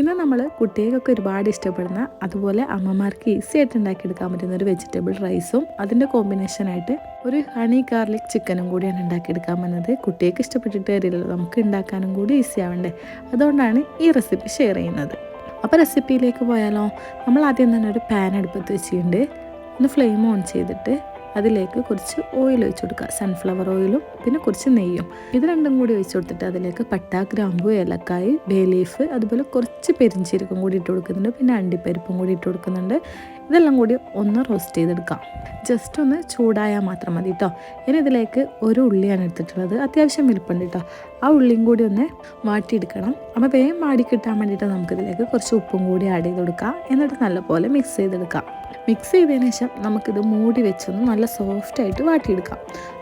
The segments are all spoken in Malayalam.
ഇന്ന് നമ്മൾ കുട്ടികൾക്കൊക്കെ ഒരുപാട് ഇഷ്ടപ്പെടുന്ന അതുപോലെ അമ്മമാർക്ക് ഈസി ആയിട്ട് ഉണ്ടാക്കിയെടുക്കാൻ പറ്റുന്ന ഒരു വെജിറ്റബിൾ റൈസും അതിന്റെ കോമ്പിനേഷനായിട്ട് ഒരു ഹണി ഗാർലിക് ചിക്കനും കൂടിയാണ് ഉണ്ടാക്കിയെടുക്കാൻ വന്നത്. കുട്ടികൾക്ക് ഇഷ്ടപ്പെട്ടിട്ട് കാര്യമില്ലല്ലോ നമുക്ക് ഉണ്ടാക്കാനും കൂടി ഈസി ആവണ്ടേ. അതുകൊണ്ടാണ് ഈ റെസിപ്പി ഷെയർ ചെയ്യുന്നത്. അപ്പോൾ റെസിപ്പിയിലേക്ക് പോയാലോ? നമ്മൾ ആദ്യം തന്നെ ഒരു പാൻ അടുപ്പത്ത് വെച്ചിട്ടുണ്ട്. ഒന്ന് ഫ്ലെയിം ഓൺ ചെയ്തിട്ട് അതിലേക്ക് കുറച്ച് ഓയിൽ ഒഴിച്ചു കൊടുക്കുക. സൺഫ്ലവർ ഓയിലും പിന്നെ കുറച്ച് നെയ്യും. ഇത് രണ്ടും കൂടി ഒഴിച്ചു കൊടുത്തിട്ട് അതിലേക്ക് പട്ട ഗ്രാമ്പു ഏലക്കായ് ബേലീഫ് അതുപോലെ കുറച്ച് പെരിഞ്ചീരകം കൂടി ഇട്ട് കൊടുക്കുന്നുണ്ട്. പിന്നെ അണ്ടിപ്പരിപ്പും കൂടി ഇട്ട് കൊടുക്കുന്നുണ്ട്. ഇതെല്ലാം കൂടി ഒന്ന് റോസ്റ്റ് ചെയ്തെടുക്കാം. ജസ്റ്റ് ഒന്ന് ചൂടായാൽ മാത്രം മതി കേട്ടോ ഇനി ഇതിലേക്ക് ഒരു ഉള്ളിയാണ് എടുത്തിട്ടുള്ളത്. അത്യാവശ്യം വലുപ്പുണ്ട് കേട്ടോ ആ ഉള്ളിയും കൂടി ഒന്ന് വാട്ടിയെടുക്കണം അപ്പോൾ വേഗം വാടി കിട്ടാൻ വേണ്ടിയിട്ട് നമുക്കിതിലേക്ക് കുറച്ച് ഉപ്പും കൂടി ആഡ് ചെയ്ത് കൊടുക്കാം. എന്നിട്ട് നല്ലപോലെ മിക്സ് ചെയ്തെടുക്കാം. മിക്സ് ചെയ്തതിന് ശേഷം നമുക്കിത് മൂടി വെച്ചൊന്ന് നല്ല സോഫ്റ്റായിട്ട് വാട്ടിയെടുക്കാം.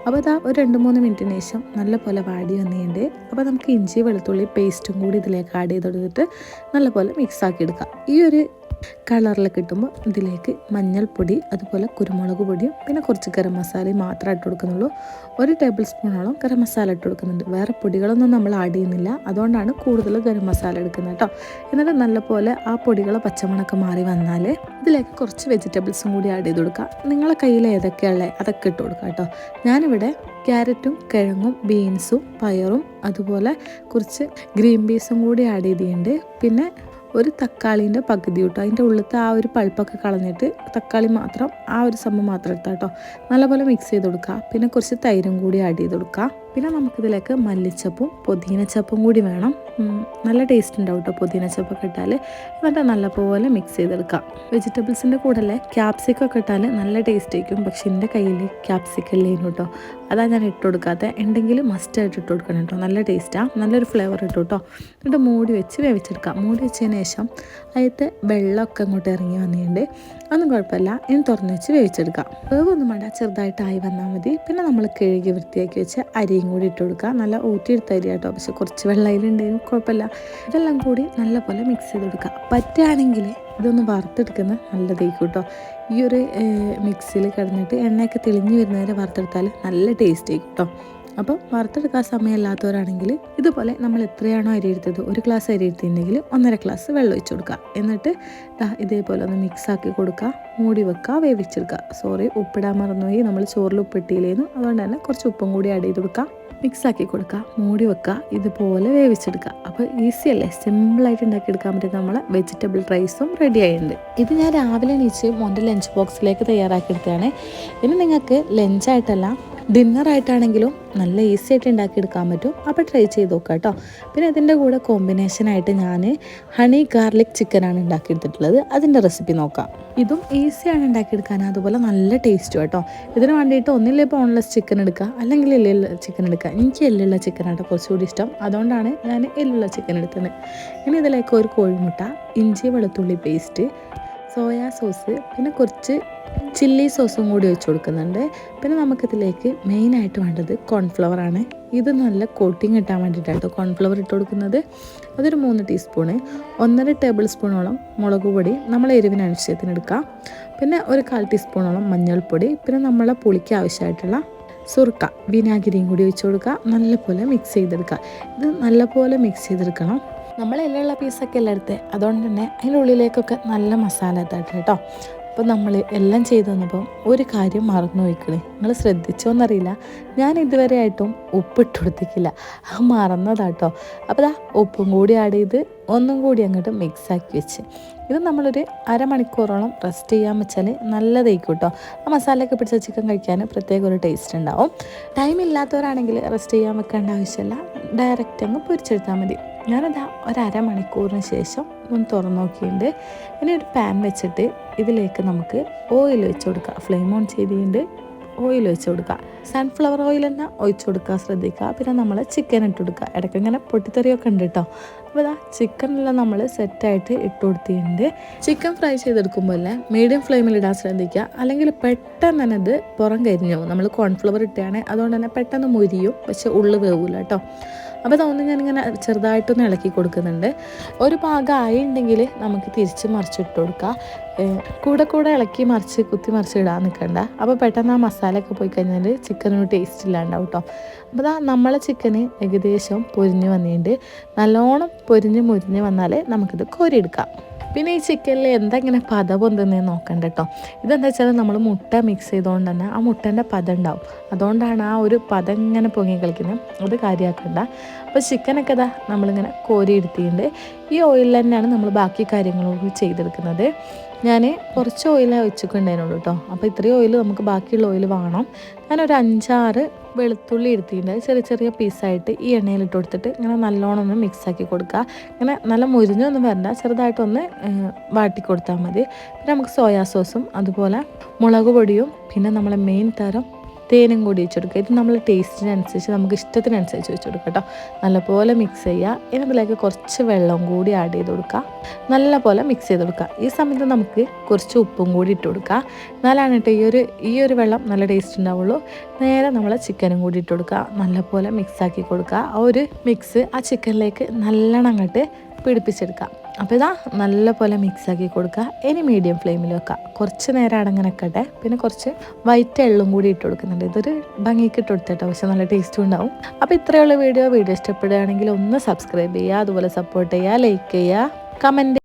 അപ്പോൾ അതാ ഒരു രണ്ട് മൂന്ന് മിനിറ്റിന് ശേഷം നല്ലപോലെ വാടി വന്നിട്ടുണ്ട്. അപ്പോൾ നമുക്ക് ഇഞ്ചി വെളുത്തുള്ളി പേസ്റ്റും കൂടി ഇതിലേക്ക് ആഡ് ചെയ്ത് കൊടുത്തിട്ട് നല്ലപോലെ മിക്സ് ആക്കി എടുക്കാം ഈ ഒരു കളറിൽ കിട്ടുമ്പോൾ ഇതിലേക്ക് മഞ്ഞൾപ്പൊടി അതുപോലെ കുരുമുളക് പൊടിയും പിന്നെ കുറച്ച് ഗരം മസാലയും മാത്രമേ ഇട്ട് കൊടുക്കുന്നുള്ളൂ. ഒരു ടേബിൾ സ്പൂണോളം ഗരം മസാല ഇട്ട് കൊടുക്കുന്നുണ്ട്. വേറെ പൊടികളൊന്നും നമ്മൾ ആഡ് ചെയ്യുന്നില്ല. അതുകൊണ്ടാണ് കൂടുതൽ ഗരം മസാല എടുക്കുന്നത് കേട്ടോ എന്നിട്ട് നല്ലപോലെ ആ പൊടികൾ പച്ചമണക്ക് മാറി വന്നാൽ ഇതിലേക്ക് കുറച്ച് വെജിറ്റബിൾസും കൂടി ആഡ് ചെയ്ത് കൊടുക്കുക. നിങ്ങളെ കയ്യിൽ ഏതൊക്കെയുള്ളത് അതൊക്കെ ഇട്ട് കൊടുക്കുക കേട്ടോ ഞാനിവിടെ ക്യാരറ്റും കിഴങ്ങും ബീൻസും പയറും അതുപോലെ കുറച്ച് ഗ്രീൻ പീസും കൂടി ആഡ് ചെയ്തിട്ടുണ്ട്. പിന്നെ ഒരു തക്കാളീന്റെ പകുതി കിട്ടും അതിന്റെ ഉള്ളിലത്തെ ആ ഒരു പൾപ്പൊക്കെ കളഞ്ഞിട്ട് തക്കാളി മാത്രം ആ ഒരു സംഭവം മാത്രം എടുത്താൽ കേട്ടോ നല്ലപോലെ മിക്സ് ചെയ്ത് കൊടുക്കുക. പിന്നെ കുറച്ച് തൈരും കൂടി ആഡ് ചെയ്ത് കൊടുക്കുക. പിന്നെ നമുക്കിതിലേക്ക് മല്ലിച്ചപ്പും പുതിനച്ചപ്പും കൂടി വേണം. നല്ല ടേസ്റ്റ് ഉണ്ടാവും കേട്ടോ പുതിനച്ചപ്പൊക്കെ ഇട്ടാൽ എന്നിട്ട് നല്ലപോലെ മിക്സ് ചെയ്തെടുക്കാം. വെജിറ്റബിൾസിന്റെ കൂടെ അല്ലേ ക്യാപ്സിക്കൊക്കെ ഇട്ടാൽ നല്ല ടേസ്റ്റ് ആയിരിക്കും. പക്ഷെ എന്റെ കയ്യിൽ ക്യാപ്സിക്കം ഇല്ലേനു കേട്ടോ അതാണ് ഞാൻ ഇട്ട് കൊടുക്കാത്ത. ഉണ്ടെങ്കിൽ മസ്റ്റായിട്ട് ഇട്ട് കൊടുക്കണം കേട്ടോ നല്ല ടേസ്റ്റാണ് നല്ലൊരു ഫ്ലേവർ ഇട്ടു കേട്ടോ എന്നിട്ട് മൂടി വെച്ച് വേവിച്ചെടുക്കാം. മൂടി വെച്ചതിന് ശേഷം അതിലത്തെ വെള്ളമൊക്കെ അങ്ങോട്ട് ഇറങ്ങി വന്നിട്ടുണ്ട്. ഒന്നും കുഴപ്പമില്ല. ഇനി തുറന്ന് വെച്ച് വേവിച്ചെടുക്കാം. വേവൊന്നും വേണ്ട. ചെറുതായിട്ടായി വന്നാൽ മതി. പിന്നെ നമ്മൾ കഴുകി വൃത്തിയാക്കി വെച്ച് അരിയും കൂടി ഇട്ട് കൊടുക്കുക. നല്ല ഊറ്റിയെടുത്ത അരി കേട്ടോ. പക്ഷെ കുറച്ച് വെള്ളയിലുണ്ടെങ്കിലും കുഴപ്പമില്ല. ഇതെല്ലാം കൂടി നല്ലപോലെ മിക്സ് ചെയ്ത് കൊടുക്കുക പറ്റുകയാണെങ്കിൽ ഇതൊന്ന് വറുത്തെടുക്കുന്നത് നല്ലതായിരിക്കും കേട്ടോ. ഈ ഒരു മിക്സിയിൽ കിടന്നിട്ട് എണ്ണയൊക്കെ തെളിഞ്ഞ് വരുന്നവരെ വറുത്തെടുത്താൽ നല്ല ടേസ്റ്റ് ആയിരിക്കും കേട്ടോ. അപ്പോൾ വറുത്തെടുക്കാൻ സമയമില്ലാത്തവരാണെങ്കിൽ ഇതുപോലെ നമ്മൾ എത്രയാണോ അരി എടുത്തത് ഒരു ഗ്ലാസ് അരി എടുത്തിട്ടുണ്ടെങ്കിൽ ഒന്നര ഗ്ലാസ് വെള്ളം ഒഴിച്ചു കൊടുക്കുക. എന്നിട്ട് ഇതേപോലെ ഒന്ന് മിക്സ് ആക്കി കൊടുക്കുക. മൂടി വെക്കുക വേവിച്ചെടുക്കുക. സോറി ഉപ്പിടാൻ മറന്നുപോയി. നമ്മൾ ചോറിൽ ഉപ്പിട്ടിയില്ലേന്നു അതുകൊണ്ട് തന്നെ കുറച്ച് ഉപ്പും കൂടി ആഡ് ചെയ്ത് കൊടുക്കുക. മിക്സ് ആക്കി കൊടുക്കുക. മൂടി വെക്കുക. ഇതുപോലെ വേവിച്ചെടുക്കുക. അപ്പോൾ ഈസി അല്ലേ? സിമ്പിളായിട്ട് ഉണ്ടാക്കിയെടുക്കാൻ പറ്റും നമ്മളെ വെജിറ്റബിൾ റൈസും റെഡി ആയിട്ടുണ്ട്. ഇത് ഞാൻ രാവിലെ എണീച്ച് മോന്റെ ലഞ്ച് ബോക്സിലേക്ക് തയ്യാറാക്കിയെടുത്തതാണ് ഇനി നിങ്ങൾക്ക് ലഞ്ചായിട്ടല്ല ഡിന്നറായിട്ടാണെങ്കിലും നല്ല ഈസി ആയിട്ട് ഉണ്ടാക്കിയെടുക്കാൻ പറ്റും. അപ്പോൾ ട്രൈ ചെയ്ത് നോക്കാം കേട്ടോ. പിന്നെ ഇതിന്റെ കൂടെ കോമ്പിനേഷനായിട്ട് ഞാൻ ഹണി ഗാർലിക് ചിക്കനാണ് ഉണ്ടാക്കിയെടുത്തിട്ടുള്ളത്. അതിന്റെ റെസിപ്പി നോക്കാം. ഇതും ഈസിയാണ് ഉണ്ടാക്കിയെടുക്കാൻ. അതുപോലെ നല്ല ടേസ്റ്റും കേട്ടോ. ഇതിന് വേണ്ടിയിട്ട് ഒന്നില്ലേ ബോൺലെസ് ചിക്കൻ എടുക്കുക അല്ലെങ്കിൽ എല്ലുള്ള ചിക്കൻ എടുക്കുക എനിക്ക് എല്ലുള്ള ചിക്കനാണ് കുറച്ചുകൂടി ഇഷ്ടം. അതുകൊണ്ടാണ് ഞാൻ എല്ലുള്ള ചിക്കൻ എടുത്തത്. ഇനി ഇതിലേക്ക് ഒരു കോഴിമുട്ട ഇഞ്ചി വെളുത്തുള്ളി പേസ്റ്റ് സോയാ സോസ് പിന്നെ കുറച്ച് ചില്ലി സോസും കൂടി വെച്ച് കൊടുക്കുന്നുണ്ട്. പിന്നെ നമുക്കിതിലേക്ക് മെയിനായിട്ട് വേണ്ടത് കോൺഫ്ലവർ ആണ്. ഇത് നല്ല കോട്ടിങ് കിട്ടാൻ വേണ്ടിയിട്ടാണ് കോൺഫ്ലവർ ഇട്ട് കൊടുക്കുന്നത്. അതൊരു മൂന്ന് ടീസ്പൂണ് ഒന്നര ടേബിൾ സ്പൂണോളം മുളക് പൊടി നമ്മൾ എരിവിന് ആവശ്യത്തിന് എടുക്കാം. പിന്നെ ഒരു കാൽ ടീസ്പൂണോളം മഞ്ഞൾപ്പൊടി പിന്നെ നമ്മളെ പുളിക്ക് ആവശ്യമായിട്ടുള്ള സുർക്ക വിനാഗിരിയും കൂടി ഒഴിച്ച് കൊടുക്കുക. നല്ലപോലെ മിക്സ് ചെയ്തെടുക്കുക. ഇത് നല്ലപോലെ മിക്സ് ചെയ്തെടുക്കണം. നമ്മൾ എല്ലുള്ള പീസൊക്കെ എല്ലാം എടുത്ത് അതുകൊണ്ട് തന്നെ അതിന്റെ ഉള്ളിലേക്കൊക്കെ നല്ല മസാല എത്താട്ടെ കേട്ടോ അപ്പോൾ നമ്മൾ എല്ലാം ചെയ്തു തന്നപ്പം ഒരു കാര്യം മറന്നു വയ്ക്കണേ നിങ്ങൾ ശ്രദ്ധിച്ചോന്നറിയില്ല ഞാൻ ഇതുവരെ ആയിട്ടും ഉപ്പിട്ട് കൊടുത്തിക്കില്ല അത് മറന്നതാട്ടോ. അപ്പോൾ ദാ ഉപ്പും കൂടി ആഡ് ചെയ്ത് ഒന്നും കൂടി അങ്ങോട്ട് മിക്സ് ആക്കി വെച്ച്. ഇത് നമ്മളൊരു അരമണിക്കൂറോളം റെസ്റ്റ് ചെയ്യാൻ വെച്ചാൽ നല്ലതായിരിക്കും കേട്ടോ ആ മസാലയൊക്കെ പിടിച്ച ചിക്കൻ കഴിക്കാൻ പ്രത്യേക ഒരു ടേസ്റ്റ് ഉണ്ടാവും. ടൈം ഇല്ലാത്തവരാണെങ്കിൽ റെസ്റ്റ് ചെയ്യാൻ വെക്കേണ്ട ആവശ്യമില്ല. ഡയറക്റ്റ് അങ്ങ് പൊരിച്ചെടുത്താൽ മതി. ഞാനത് ഒരു അരമണിക്കൂറിന് ശേഷം ഒന്ന് തുറന്നു നോക്കിയിട്ടുണ്ട്. ഇനി ഒരു പാൻ വെച്ചിട്ട് ഇതിലേക്ക് നമുക്ക് ഓയിൽ വെച്ച് കൊടുക്കുക ഫ്ലെയിം ഓൺ ചെയ്തുകൊണ്ട് ഓയിൽ ഒഴിച്ച് കൊടുക്കുക സൺഫ്ലവർ ഓയിൽ തന്നെ ഒഴിച്ച് കൊടുക്കുക ശ്രദ്ധിക്കുക. പിന്നെ നമ്മൾ ചിക്കൻ ഇട്ട് കൊടുക്കുക. ഇടയ്ക്ക് ഇങ്ങനെ പൊട്ടിത്തെറിയൊക്കെ ഉണ്ട് കേട്ടോ അപ്പോൾ ഇതാ ചിക്കനെല്ലാം നമ്മൾ സെറ്റായിട്ട് ഇട്ട് കൊടുത്തിട്ടുണ്ട്. ചിക്കൻ ഫ്രൈ ചെയ്തെടുക്കുമ്പോൾ മീഡിയം ഫ്ലെയിമിൽ ഇടാൻ ശ്രദ്ധിക്കുക. അല്ലെങ്കിൽ പെട്ടെന്ന് തന്നെ ഇത് പുറം കരിഞ്ഞു നമ്മൾ കോൺഫ്ലവർ ഇട്ടുകയാണെങ്കിൽ അതുകൊണ്ട് തന്നെ പെട്ടെന്ന് മുരിയും. പക്ഷെ ഉള്ളു വേവില്ല കേട്ടോ അപ്പോൾ തോന്നുന്നു ഞാനിങ്ങനെ ചെറുതായിട്ടൊന്ന് ഇളക്കി കൊടുക്കുന്നുണ്ട്. ഒരു ഭാഗം ആയിട്ടുണ്ടെങ്കിൽ നമുക്ക് തിരിച്ച് മറിച്ചിട്ട് കൊടുക്കുക കൂടെ കൂടെ ഇളക്കി മറിച്ച് കുത്തി മറിച്ച് ഇടാൻ നിൽക്കണ്ട അപ്പോൾ പെട്ടെന്ന് ആ മസാലയൊക്കെ പോയി കഴിഞ്ഞാൽ ചിക്കനൊരു ടേസ്റ്റ് ഇല്ലാണ്ടാവും കേട്ടോ അപ്പോൾ അതാ നമ്മളെ ചിക്കന് ഏകദേശം പൊരിഞ്ഞ് വന്നിട്ടുണ്ട് നല്ലോണം പൊരിഞ്ഞ് മുരിഞ്ഞ് വന്നാൽ നമുക്കിത് കോരിയെടുക്കാം. പിന്നെ ഈ ചിക്കനിൽ എന്താ ഇങ്ങനെ പത നോക്കണ്ട കേട്ടോ ഇതെന്താ വെച്ചാൽ നമ്മൾ മുട്ട മിക്സ് ചെയ്തുകൊണ്ട് തന്നെ ആ മുട്ടേന്റെ പത ഉണ്ടാവും അതുകൊണ്ടാണ് ആ ഒരു പദം ഇങ്ങനെ പൊങ്ങി കളിക്കുന്നത് അത് കാര്യമാക്കണ്ട അപ്പോൾ ചിക്കനൊക്കെ ഇതാ നമ്മളിങ്ങനെ കോരി എടുത്തിട്ടുണ്ട്. ഈ ഓയിലിൽ തന്നെയാണ് നമ്മൾ ബാക്കി കാര്യങ്ങളൊക്കെ ചെയ്തെടുക്കുന്നത്. ഞാൻ കുറച്ച് ഓയിലേ വെച്ചിട്ടുണ്ടായിരുന്നുള്ളൂ കേട്ടോ അപ്പോൾ ഇത്രയും ഓയിൽ നമുക്ക് ബാക്കിയുള്ള ഓയിൽ വേണം. ഞാനൊരു അഞ്ചാറ് വെളുത്തുള്ളി എടുത്തിട്ടുണ്ട് ചെറിയ ചെറിയ പീസായിട്ട് ഈ എണ്ണയിൽ ഇട്ട് കൊടുത്തിട്ട് ഇങ്ങനെ നല്ലോണം ഒന്ന് മിക്സാക്കി കൊടുക്കുക. ഇങ്ങനെ നല്ല മുരിഞ്ഞൊന്നും വരണ്ട. ചെറുതായിട്ടൊന്ന് വാട്ടി കൊടുത്താൽ മതി. പിന്നെ നമുക്ക് സോയാ സോസും അതുപോലെ മുളക് പൊടിയും പിന്നെ നമ്മളെ മെയിൻ തരം തേനും കൂടി വെച്ച് കൊടുക്കുക. ഇത് നമ്മൾ ടേസ്റ്റിനനുസരിച്ച് നമുക്ക് ഇഷ്ടത്തിനനുസരിച്ച് വെച്ച് കൊടുക്കുക കേട്ടോ. നല്ലപോലെ മിക്സ് ചെയ്യുക. ഇനി ഇതിലേക്ക് കുറച്ച് വെള്ളം കൂടി ആഡ് ചെയ്ത് കൊടുക്കുക. നല്ലപോലെ മിക്സ് ചെയ്ത് കൊടുക്കുക. ഈ സമയത്ത് നമുക്ക് കുറച്ച് ഉപ്പും കൂടി ഇട്ട് കൊടുക്കുക. എന്നാലാണ് കേട്ടോ ഈ ഒരു ഈ ഒരു വെള്ളം നല്ല ടേസ്റ്റ് ഉണ്ടാവുള്ളൂ. നേരെ നമ്മൾ ചിക്കനും കൂടി ഇട്ട് കൊടുക്കുക. നല്ലപോലെ മിക്സ് ആക്കി കൊടുക്കുക. ആ ഒരു മിക്സ് ആ ചിക്കനിലേക്ക് നല്ലോണം അങ്ങോട്ട് പിടിപ്പിച്ചെടുക്കുക അപ്പോൾ ഇതാ നല്ലപോലെ മിക്സ് ആക്കി കൊടുക്കുക. ഇനി മീഡിയം ഫ്ലെയിമിൽ വെക്കുക കുറച്ച് നേരം അടങ്ങനെക്കട്ടെ പിന്നെ കുറച്ച് വൈറ്റ് എള്ളും കൂടി ഇട്ട് കൊടുക്കുന്നുണ്ട്. ഇതൊരു ഭംഗിക്ക് ഇട്ട് കൊടുത്തേട്ടോ. പക്ഷെ നല്ല ടേസ്റ്റും ഉണ്ടാവും. അപ്പോൾ ഇത്രയുള്ള വീഡിയോ. വീഡിയോ ഇഷ്ടപ്പെടുകയാണെങ്കിൽ ഒന്ന് സബ്സ്ക്രൈബ് ചെയ്യുക. അതുപോലെ സപ്പോർട്ട് ചെയ്യുക. ലൈക്ക് ചെയ്യുക. കമന്റ്